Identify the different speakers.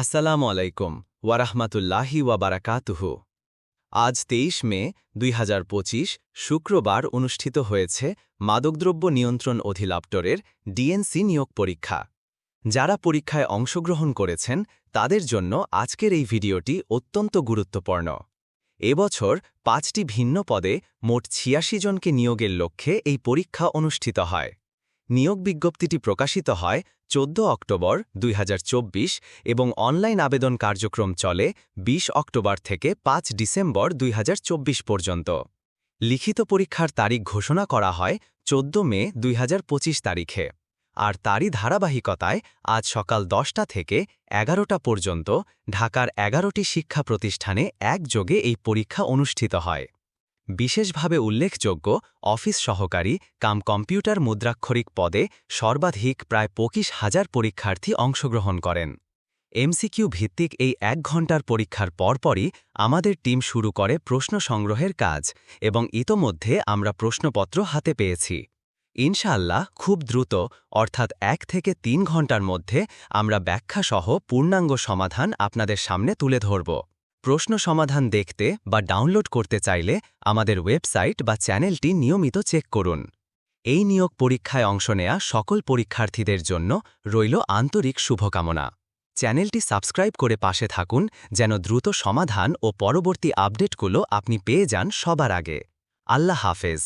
Speaker 1: আসসালামু আলাইকুম ওয়ারাহমাতুল্লাহি ওয়াবারাকাতুহু। আজ তেইশ মে দুই হাজার পঁচিশ, শুক্রবার অনুষ্ঠিত হয়েছে মাদকদ্রব্য নিয়ন্ত্রণ অধিদপ্তরের ডিএনসি নিয়োগ পরীক্ষা। যারা পরীক্ষায় অংশগ্রহণ করেছেন, তাদের জন্য আজকের এই ভিডিওটি অত্যন্ত গুরুত্বপূর্ণ। এবছর পাঁচটি ভিন্ন পদে মোট ছিয়াশি জনকে নিয়োগের লক্ষ্যে এই পরীক্ষা অনুষ্ঠিত হয়। নিয়োগ বিজ্ঞপ্তিটি প্রকাশিত হয় চোদ্দ অক্টোবর দুই হাজার চব্বিশ এবং অনলাইন আবেদন কার্যক্রম চলে ২০ অক্টোবর থেকে পাঁচ ডিসেম্বর দুই হাজার চব্বিশ পর্যন্ত। লিখিত পরীক্ষার তারিখ ঘোষণা করা হয় চোদ্দ মে দুই হাজার পঁচিশ তারিখে। আর তারই ধারাবাহিকতায় আজ সকাল দশটা থেকে এগারোটা পর্যন্ত ঢাকার এগারোটি শিক্ষা প্রতিষ্ঠানে একযোগে এই পরীক্ষা অনুষ্ঠিত হয়। বিশেষভাবে উল্লেখযোগ্য অফিস সহকারী কাম কম্পিউটার মুদ্রাক্ষরিক পদে সর্বাধিক প্রায় পঁচিশ হাজার পরীক্ষার্থী অংশগ্রহণ করেন। এমসিকিউ ভিত্তিক এই এক ঘণ্টার পরীক্ষার পরপরই আমাদের টিম শুরু করে প্রশ্ন সংগ্রহের কাজ এবং ইতোমধ্যে আমরা প্রশ্নপত্র হাতে পেয়েছি। ইনশাআল্লাহ খুব দ্রুত, অর্থাৎ এক থেকে তিন ঘণ্টার মধ্যে আমরা ব্যাখ্যাসহ পূর্ণাঙ্গ সমাধান আপনাদের সামনে তুলে ধরব। প্রশ্ন সমাধান দেখতে বা ডাউনলোড করতে চাইলে আমাদের ওয়েবসাইট বা চ্যানেলটি নিয়মিত চেক করুন। এই নিয়োগ পরীক্ষায় অংশ নেয়া সকল পরীক্ষার্থীদের জন্য রইল আন্তরিক শুভকামনা। চ্যানেলটি সাবস্ক্রাইব করে পাশে থাকুন যেন দ্রুত সমাধান ও পরবর্তী আপডেটগুলো আপনি পেয়ে যান সবার আগে। আল্লাহ হাফেজ।